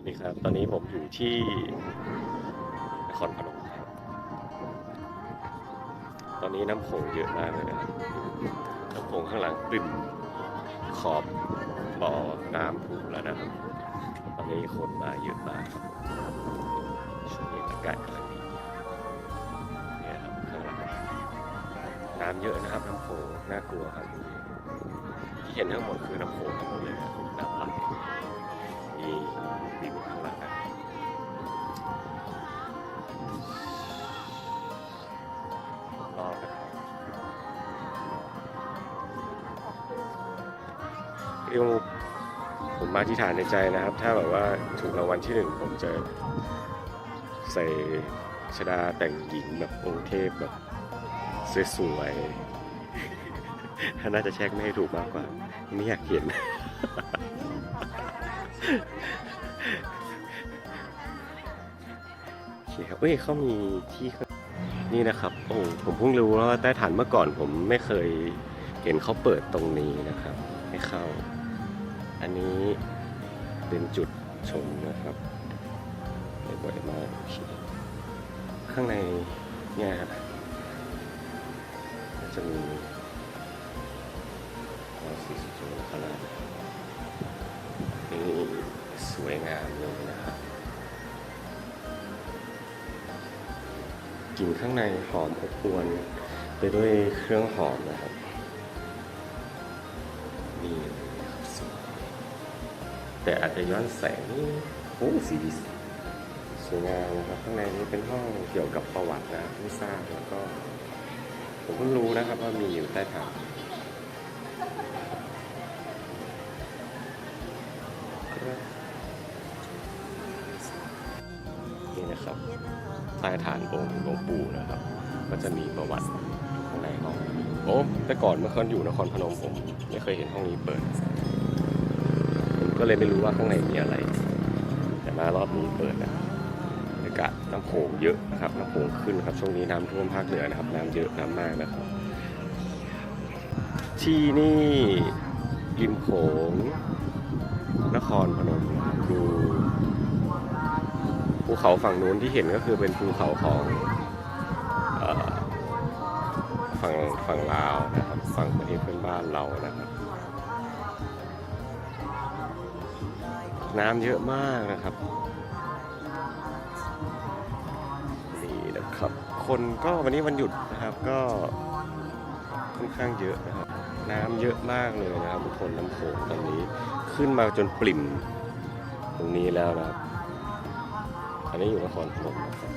วัสดีครับ ตอนนี้ผมอยู่ที่นครพนมครับ ตอนนี้น้ำโขงเยอะมากเลยนะน้ำโขงข้างหลังปริ่มขอบบ่อน้ำผูแล้วนะครับ ตอนนี้คนมาเยอะมากครับช่วงนี้อากาศกำลังดีเนี่ยครับข้างหลังน้ำเยอะนะครับน้ำโขงน่ากลัวครับที่เห็นทั้งหมดคือน้ำโขงทั้งหมดเลยนะครับน้ำไหล มีริมข้างหลังนะรอบนะครับเรียกว่าผมมาที่ฐานในใจนะครับ ถ้าแบบว่าถูกรางวัลที่หนึ่งผมจะใส่ชดาแต่งหญิงแบบองค์เทพแบบสวยๆน่าจะเช็คไม่ให้ถูกมากกว่า ไม่อยากเห็น โอเคครับเอ้ยเขามีที่เขานี่นะครับ โอ้ผมเพิ่งรู้ว่าใต้ฐานเมื่อก่อนผมไม่เคยเห็นเขาเปิดตรงนี้นะครับ ให้เข้า อันนี้เป็นจุดชมนะครับบ่อยมากข้างในเนี่ยจะมี วยงามเลยนะครับกลิ่นข้างในหอมอบอวนไปด้วยเครื่องหอมนะครับนี่นะครับสวยแต่อาจจะย้อนแสงนี่โอ้สีดีสวยงามนะครับข้างในนี้เป็นห้องเกี่ยวกับประวัตินะไม่ทราบแล้วก็ ผมเพิ่งรู้นะครับว่ามีอยู่ใต้ฐาน นะครับใต้ฐานองค์หลวงปู่นะครับ ก็จะมีประวัติข้างในห้องโอ้แต่ก่อนเมื่อคืนอยู่นครพนมผมไม่เคยเห็นห้องนี้เปิดผมก็เลยไม่รู้ว่าข้างในมีอะไร แต่มารอบนี้เปิดนะบรรยากาศน้ำโขงเยอะนะครับน้ำโขงขึ้นครับช่วงนี้น้ำท่วมภาคเหนือนะครับ น้ำเยอะน้ำมากนะครับ ที่นี่ริมโขงนครพนมดู เขาฝั่งนู้นที่เห็นก็คือเป็นภูเขาของฝั่งฝั่งลาวนะครับฝั่งประเทศเพื่อนบ้านเรานะครับ น้ำเยอะมากนะครับนี่นะครับ คนก็วันนี้วันหยุดนะครับก็ค่อนข้างเยอะนะครับ น้ำเยอะมากเลยนะครับทุกคนน้ำโขงตอนนี้ขึ้นมาจนปริ่มตรงนี้แล้วนะครับ อันนี้อยู่นครพนมนะครับ